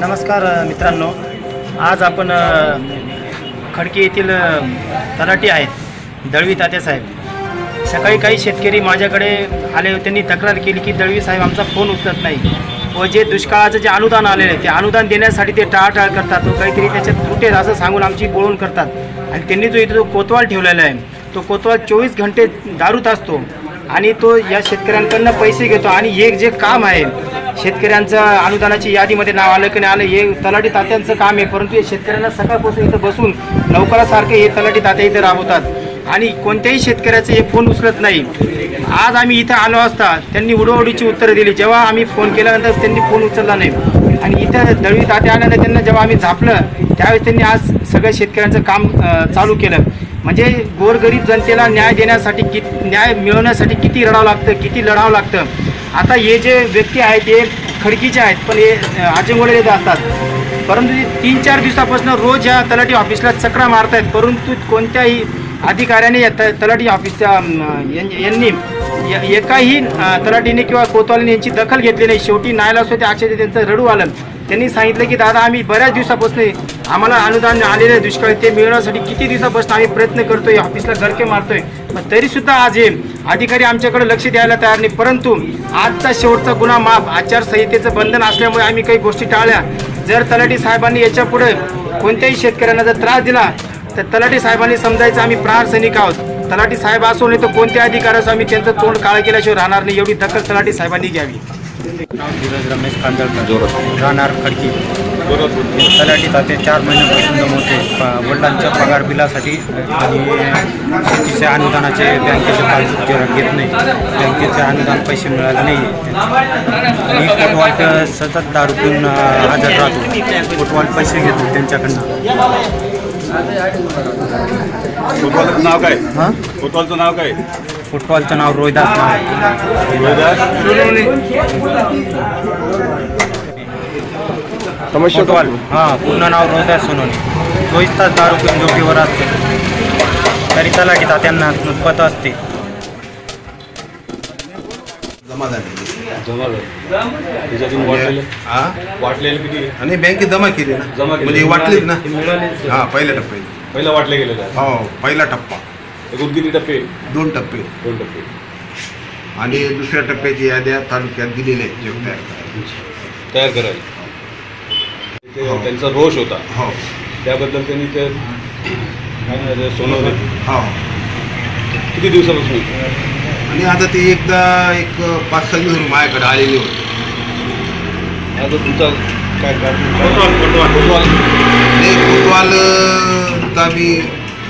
नमस्कार मित्रांनो. आज आपण खडकी येथील अ, तलाठी आहेत दळवी तात्यासाहेब सकाळी काही शेतकरी माझ्याकडे आले त्यांनी तक्रार केली की दळवी साहेब आमचा फोन उचलत नाही. व जे दुष्काळाचं जे अनुदान आलेलं आहे ते अनुदान देण्यासाठी ते टाळाटाळ करतात. व काहीतरी त्याच्यात त्रुटी असं सांगून आमची बोलून करतात. आणि त्यांनी जो इथे जो कोतवाल ठेवलेला आहे तो कोतवाल चोवीस घंटे दारूत असतो आणि तो या शेतकऱ्यांकडनं पैसे घेतो आणि हे जे काम आहे शेतकऱ्यांचं अनुदानाची यादीमध्ये नाव आलं की नाही आलं हे तलाठी तात्यांचं काम आहे. परंतु हे शेतकऱ्यांना सकाळपासून इथं बसून लवकरासारखे हे तलाठी तात्या इथं राबवतात. आणि कोणत्याही शेतकऱ्याचे हे फोन उचलत नाही. आज आम्ही इथं आलो असता त्यांनी उडवडीची उत्तरं दिली. जेव्हा आम्ही फोन केल्यानंतर त्यांनी फोन उचलला नाही. आणि इथं दळवी तात्या आल्यानंतर त्यांना जेव्हा आम्ही झापलं त्यावेळेस त्यांनी आज सगळ्या शेतकऱ्यांचं काम चालू केलं. म्हणजे गोरगरीब जनतेला न्याय देण्यासाठी कि न्याय मिळवण्यासाठी किती रडावं लागतं किती लढावं लागतं. आता हे जे व्यक्ती आहेत हे खडकीचे आहेत पण हे आजंगोळे येत असतात. परंतु तीन चार दिवसापासून रोज या तलाठी ऑफिसला चक्रा मारत आहेत परंतु कोणत्याही अधिकाऱ्याने या त तलाठी ऑफिसच्या यां- यांनी एकाही तलाटीने किंवा कोतवालीने यांची दखल घेतली नाही. शेवटी न्यायालयात होते आश्चर्य त्यांचं रडू आलं. त्यांनी सांगितलं की दादा आम्ही बऱ्याच दिवसापासून आम्हाला अनुदान आलेलं आहे दुष्काळी. ते मिळवण्यासाठी किती दिवसापासून आम्ही प्रयत्न करतोय. ऑफिसला गरके मारतोय. पण तरीसुद्धा आज हे अधिकारी आमच्याकडे लक्ष द्यायला तयार नाही. परंतु आजचा शेवटचा गुन्हा माफ आचारसंहितेचं बंधन असल्यामुळे आम्ही काही गोष्टी टाळल्या. जर तलाठी साहेबांनी याच्यापुढे कोणत्याही शेतकऱ्यांना जर त्रास दिला तर तलाठी साहेबांनी समजायचं आम्ही प्रहार सैनिक आहोत. तलाठी साहेब असो नाही तर कोणत्या अधिकाऱ्याचं आम्ही त्यांचं तोंड काळ केल्याशिवाय राहणार नाही एवढी दखल तलाठी साहेबांनी घ्यावी. धीरज रमेश कांदळकर राहणार खडकी. तलाठी ताते चार महिन्यापासून जमवते वडिलांच्या पगार बिलासाठी आणि शेतीच्या अनुदानाचे बँकेचे पासबुक घेत नाही. बँकेचे अनुदान पैसे मिळाले नाही. आणि कोटवाल सतत दारू पिऊन हजर राहतो. कोटवाल पैसे घेतो त्यांच्याकडनं. फुटबॉलचं नाव काय? हां? फुटबॉलचं नाव काय? कोटवालचं नाव रोहिदास नाव आहे. कोटवाल हां पूर्ण नाव रोहिदास सोनवणे. चोवीस तास दारू पिऊन ड्युटीवर असते. तरी तलाठी तात्यांना पत असते. जमा जमा झालं त्याच्यातून वाटलेलं? हा? वाटलेलं किती? आणि बँकेत जमा केली ना. जमा केली. म्हणजे वाटलीच ना. हा पहिल्या टप्प्यात. पहिला वाटले गेलेलं आहे हो पहिला टप्पा. एकूण किती टप्पे? दोन टप्पे. दोन टप्पे. आणि दुसऱ्या टप्प्याची याद्या तालुक्यात दिलेल्या आहेत जग तयार करायला. तयार करायला. ते हो. त्यांचा रोष होता. हो. त्याबद्दल त्यांनी ते काय सोनवणे? हो. किती दिवसापासून? आणि आता ते एकदा एक पाच सहा दिवस माझ्याकडे आलेले होते. आता तुमचा काय कोटवाल कोटवाल ते कोतवाल. चा मी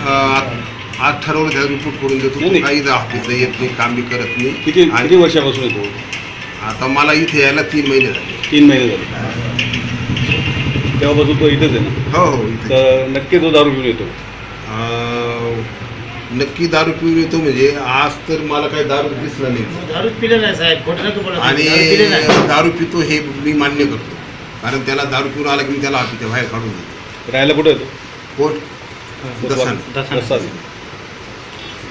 अं, आज ठरवलं त्या रिपोर्ट करून नाही, देतो. नाही. काही ऑफिसला येत नाही काम बी करत नाही. किती किती आणि वर्षापासून येतो? आता मला इथे यायला तीन महिने झाले. तीन महिने झाले. तेव्हापासून तो इथेच आहे ना? हो हो इथे तर नक्की तो दारू घेऊन येतो. अं, नक्की दारू पिऊन येतो म्हणजे आज तर मला काही दारू दिसला नाही. पिले नाही साहेब खोटं आणि दारू पिले नाही. दारू पितो हे मी मान्य करतो. कारण त्याला दारू पिऊन आला की मी त्याला ऑफिसच्या बाहेर काढून देतो. राहायला कुठे येतो? कोर्ट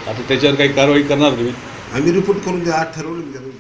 आता त्याच्यावर काही कारवाई करणार तुम्ही? आम्ही रिपोर्ट करून द्या आज ठरवलं मी.